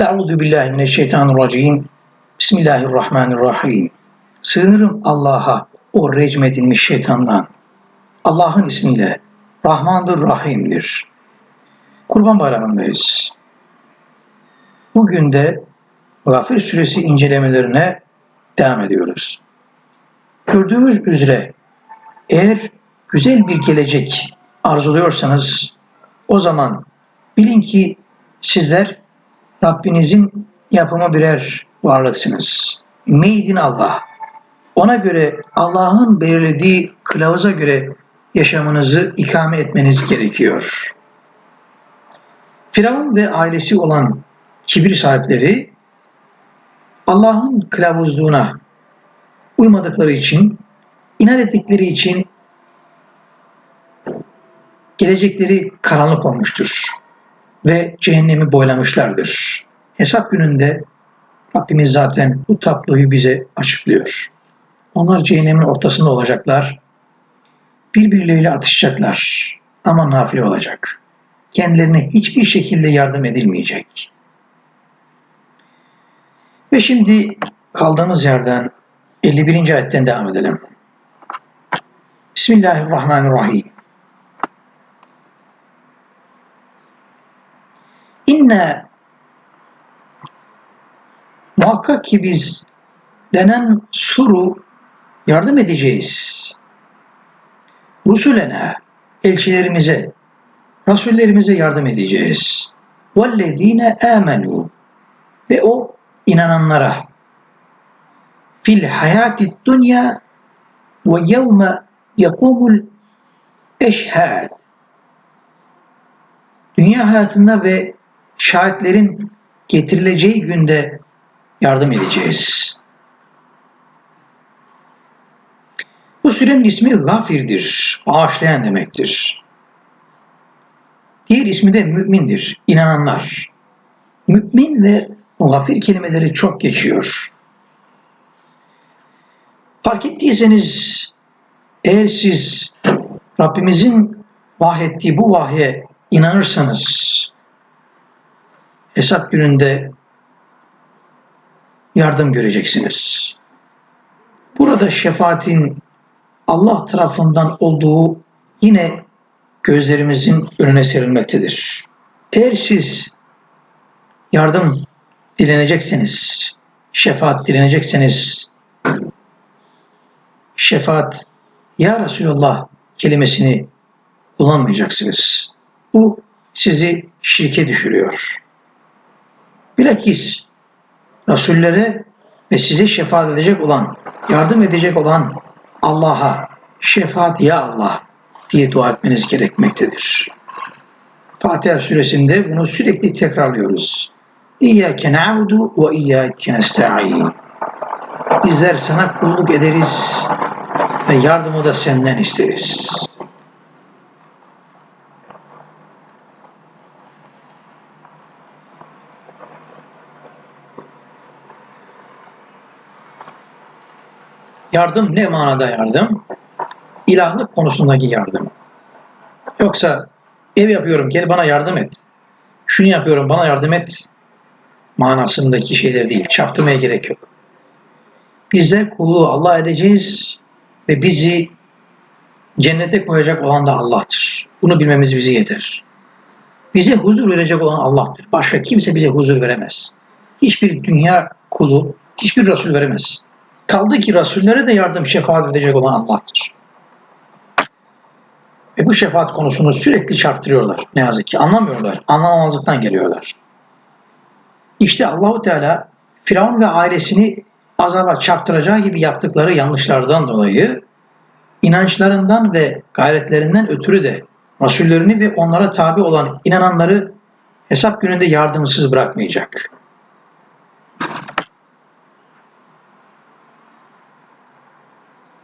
Euzu billahi mineşşeytanirracim. Bismillahirrahmanirrahim. Sığınırım Allah'a o recm edilmiş şeytandan. Allah'ın ismiyle Rahmandır, Rahim'dir. Kurban Bayramı'ndayız. Bugün de Gafir Suresi incelemelerine devam ediyoruz. Gördüğümüz üzere eğer güzel bir gelecek arzuluyorsanız o zaman bilin ki sizler Rabbinizin yapımı birer varlıksınız. Made in Allah. Ona göre Allah'ın belirlediği kılavuza göre yaşamınızı ikame etmeniz gerekiyor. Firavun ve ailesi olan kibir sahipleri Allah'ın kılavuzluğuna uymadıkları için, inat ettikleri için gelecekleri karanlık olmuştur ve cehennemi boylamışlardır. Hesap gününde Rabbimiz zaten bu tabloyu bize açıklıyor. Onlar cehennemin ortasında olacaklar. Birbirleriyle atışacaklar ama nafile olacak. Kendilerine hiçbir şekilde yardım edilmeyecek. Ve şimdi kaldığımız yerden 51. ayetten devam edelim. Bismillahirrahmanirrahim. inne muhakkak ki biz denen suru yardım edeceğiz. Rusulene elçilerimize, rasullerimize yardım edeceğiz. Vellezine amenu ve o inananlara fil hayati dünya ve yevme yakumul eşhad dünya hayatında ve şahitlerin getirileceği günde yardım edeceğiz. Bu sürenin ismi gafirdir, bağışlayan demektir. Diğer ismi de mümindir, inananlar. Mümin ve gafir kelimeleri çok geçiyor. Fark ettiyseniz eğer siz Rabbimizin vahyettiği bu vahye inanırsanız hesap gününde yardım göreceksiniz. Burada şefaatin Allah tarafından olduğu yine gözlerimizin önüne serilmektedir. Eğer siz yardım dilenecekseniz, şefaat dilenecekseniz, şefaat ya Resulallah kelimesini kullanmayacaksınız. Bu sizi şirke düşürüyor. Bilakis Resullere ve size şefaat edecek olan, yardım edecek olan Allah'a şefaat ya Allah diye dua etmeniz gerekmektedir. Fatiha suresinde bunu sürekli tekrarlıyoruz. İyyâke na'budu ve iyyâke nesta'in. Bizler sana kulluk ederiz ve yardımı da senden isteriz. Yardım ne manada yardım? İlahlık konusundaki yardım. Yoksa ev yapıyorum gel bana yardım et. Şunu yapıyorum bana yardım et manasındaki şeyler değil. Çaktırmaya gerek yok. Bizler kulluğu Allah edeceğiz ve bizi cennete koyacak olan da Allah'tır. Bunu bilmemiz bizi yeter. Bize huzur verecek olan Allah'tır. Başka kimse bize huzur veremez. Hiçbir dünya kulu, hiçbir Resul veremez. Kaldı ki Resullere de yardım şefaat edecek olan Allah'tır. Ve bu şefaat konusunu sürekli çarptırıyorlar ne yazık ki. Anlamıyorlar. Anlamamazlıktan geliyorlar. İşte Allahu Teala Firavun ve ailesini azaba çarptıracağı gibi yaptıkları yanlışlardan dolayı inançlarından ve gayretlerinden ötürü de Rasullerini ve onlara tabi olan inananları hesap gününde yardımsız bırakmayacak.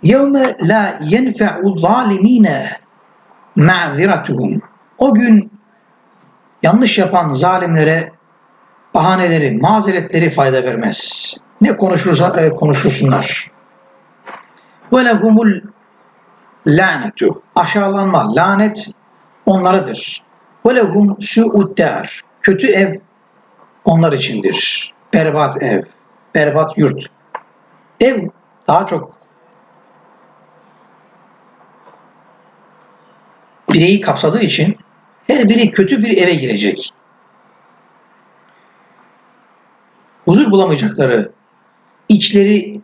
يَوْمَ لَا يَنْفَعُ الظَّالِم۪ينَ مَعْذِرَتُهُمْ O gün yanlış yapan zalimlere bahaneleri, mazeretleri fayda vermez. Ne konuşursa e, konuşursunlar. وَلَهُمُ الْلَعْنَةُ Aşağılanma, lanet onlaradır. وَلَهُمْ سُعُدَّارِ Kötü ev onlar içindir. Berbat ev, berbat yurt. Ev daha çok bireyi kapsadığı için her biri kötü bir eve girecek. Huzur bulamayacakları, içleri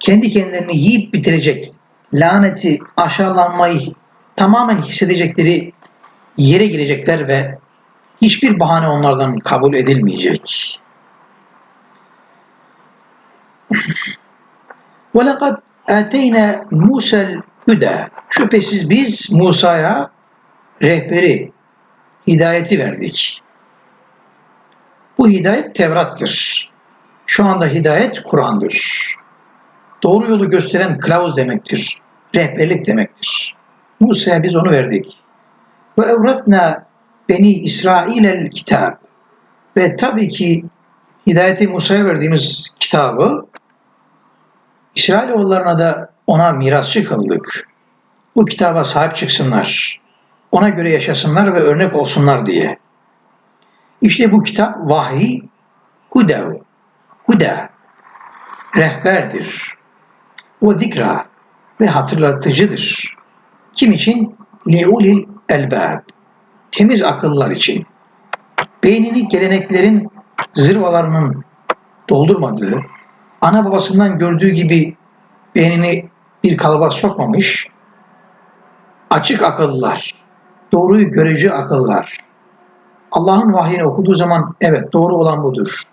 kendi kendilerini yiyip bitirecek, laneti, aşağılanmayı tamamen hissedecekleri yere girecekler ve hiçbir bahane onlardan kabul edilmeyecek. وَلَقَدْ اَتَيْنَا مُوسَى Hüda. Şüphesiz biz Musa'ya rehberi, hidayeti verdik. Bu hidayet Tevrat'tır. Şu anda hidayet Kur'an'dır. Doğru yolu gösteren kılavuz demektir. Rehberlik demektir. Musa'ya biz onu verdik. Ve evratna beni İsrail'el kitab. Ve tabii ki hidayeti Musa'ya verdiğimiz kitabı İsrailoğullarına da ona mirasçı kıldık. Bu kitaba sahip çıksınlar. Ona göre yaşasınlar ve örnek olsunlar diye. İşte bu kitap vahiy, hudev, huda, rehberdir. O zikra ve hatırlatıcıdır. Kim için? Li'ulil elbab. Temiz akıllar için. Beynini geleneklerin zırvalarının doldurmadığı, ana babasından gördüğü gibi beynini bir kalıba sokmamış, açık akıllar, doğruyu görücü akıllar, Allah'ın vahyini okuduğu zaman evet doğru olan budur.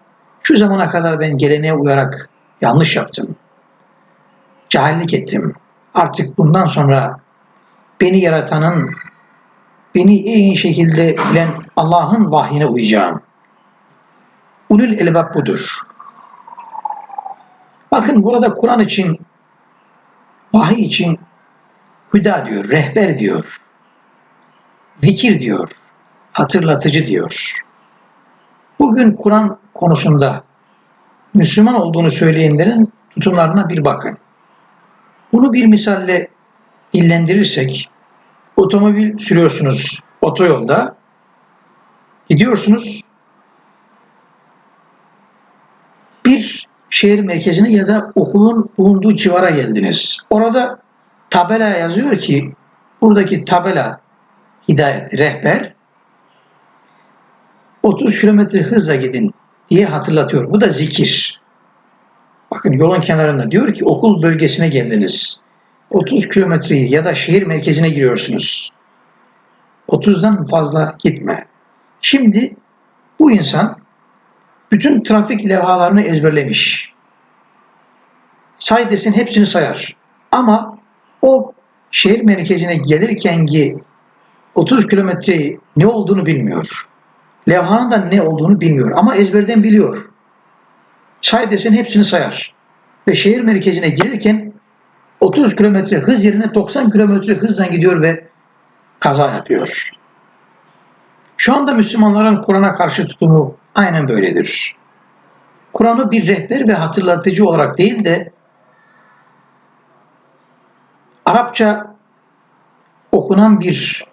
Şu zamana kadar ben geleneğe uyarak yanlış yaptım. Cahillik ettim. Artık bundan sonra beni yaratanın, beni en iyi şekilde bilen Allah'ın vahyine uyacağım. Ulul elbab budur. Bakın burada Kur'an için, vahiy için hüda diyor, rehber diyor, zikir diyor, hatırlatıcı diyor. Bugün Kur'an konusunda Müslüman olduğunu söyleyenlerin tutumlarına bir bakın. Bunu bir misalle dillendirirsek, otomobil sürüyorsunuz otoyolda, gidiyorsunuz, bir şehir merkezine ya da okulun bulunduğu civara geldiniz. Orada tabela yazıyor ki, buradaki tabela hidayet, rehber, 30 kilometre hızla gidin diye hatırlatıyor. Bu da zikir. Bakın yolun kenarında diyor ki okul bölgesine geldiniz. 30 kilometreyi ya da şehir merkezine giriyorsunuz. 30'dan fazla gitme. Şimdi bu insan bütün trafik levhalarını ezberlemiş. Say desin hepsini sayar. Ama o şehir merkezine gelirken ki 30 kilometreyi ne olduğunu bilmiyor. Levhanın da ne olduğunu bilmiyor ama ezberden biliyor. Say desen hepsini sayar. Ve şehir merkezine girirken 30 kilometre hız yerine 90 kilometre hızla gidiyor ve kaza yapıyor. Şu anda Müslümanların Kur'an'a karşı tutumu aynen böyledir. Kur'an'ı bir rehber ve hatırlatıcı olarak değil de Arapça okunan bir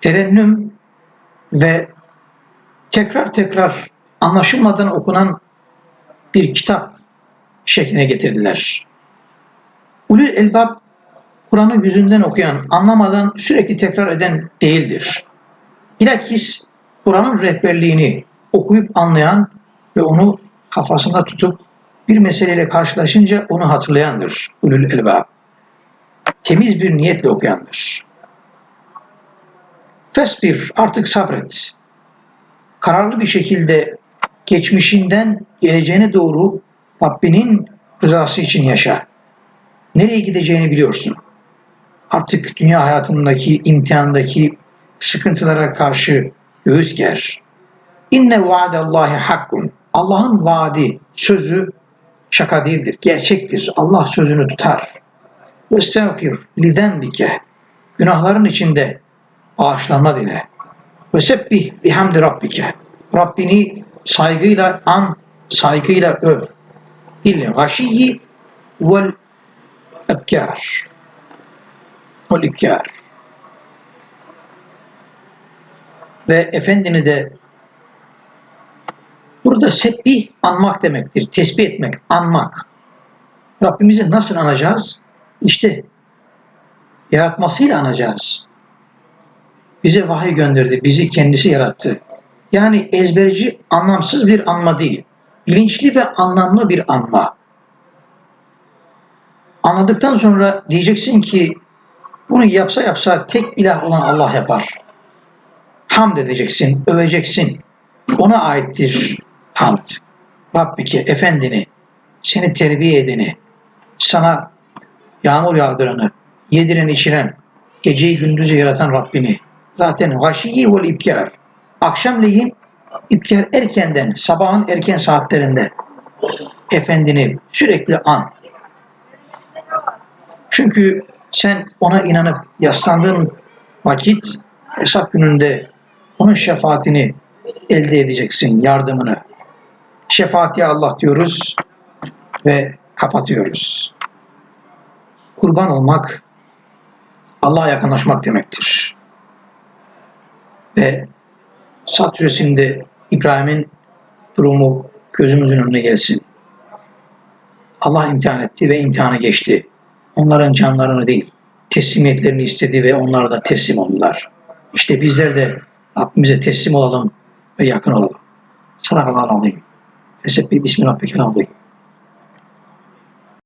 terennüm ve tekrar tekrar anlaşılmadan okunan bir kitap şekline getirdiler. Ulul elbab Kur'an'ı yüzünden okuyan, anlamadan sürekli tekrar eden değildir. Bilakis Kur'an'ın rehberliğini okuyup anlayan ve onu kafasında tutup bir meseleyle karşılaşınca onu hatırlayandır. Ulul elbab. Temiz bir niyetle okuyandır. Fesbir artık sabret. Kararlı bir şekilde geçmişinden geleceğine doğru Rabbinin rızası için yaşa. Nereye gideceğini biliyorsun. Artık dünya hayatındaki, imtihandaki sıkıntılara karşı göğüs ger. İnne vaadallahi hakkun. Allah'ın vaadi, sözü şaka değildir, gerçektir. Allah sözünü tutar. Estağfir lizenbike. Günahların içinde bağışlanma dile. Ve sebbih bihamdi rabbike. Rabbini saygıyla an, saygıyla öv. Bil gashiyyi vel ebkar. Vel ibkar. Ve efendini de burada sebbih anmak demektir. Tesbih etmek, anmak. Rabbimizi nasıl anacağız? İşte yaratmasıyla anacağız. Bize vahiy gönderdi, bizi kendisi yarattı. Yani ezberci, anlamsız bir anma değil. Bilinçli ve anlamlı bir anma. Anladıktan sonra diyeceksin ki bunu yapsa yapsa tek ilah olan Allah yapar. Hamd edeceksin, öveceksin. Ona aittir hamd. Rabbike, efendini, seni terbiye edeni, sana yağmur yağdıranı, yediren içiren, geceyi gündüzü yaratan Rabbini. Zaten vaşiyi vel ibkar. Akşamleyin ibkar erkenden, sabahın erken saatlerinde efendini sürekli an. Çünkü sen ona inanıp yaslandığın vakit hesap gününde onun şefaatini elde edeceksin, yardımını. Şefaati Allah diyoruz ve kapatıyoruz. Kurban olmak Allah'a yakınlaşmak demektir. Ve Sat Suresinde İbrahim'in durumu gözümüzün önüne gelsin. Allah imtihan etti ve imtihanı geçti. Onların canlarını değil, teslimiyetlerini istedi ve onlar da teslim oldular. İşte bizler de Rabbimize teslim olalım ve yakın olalım. Sadakallahu aleyhi. Fesebbi bismi rabbike azim.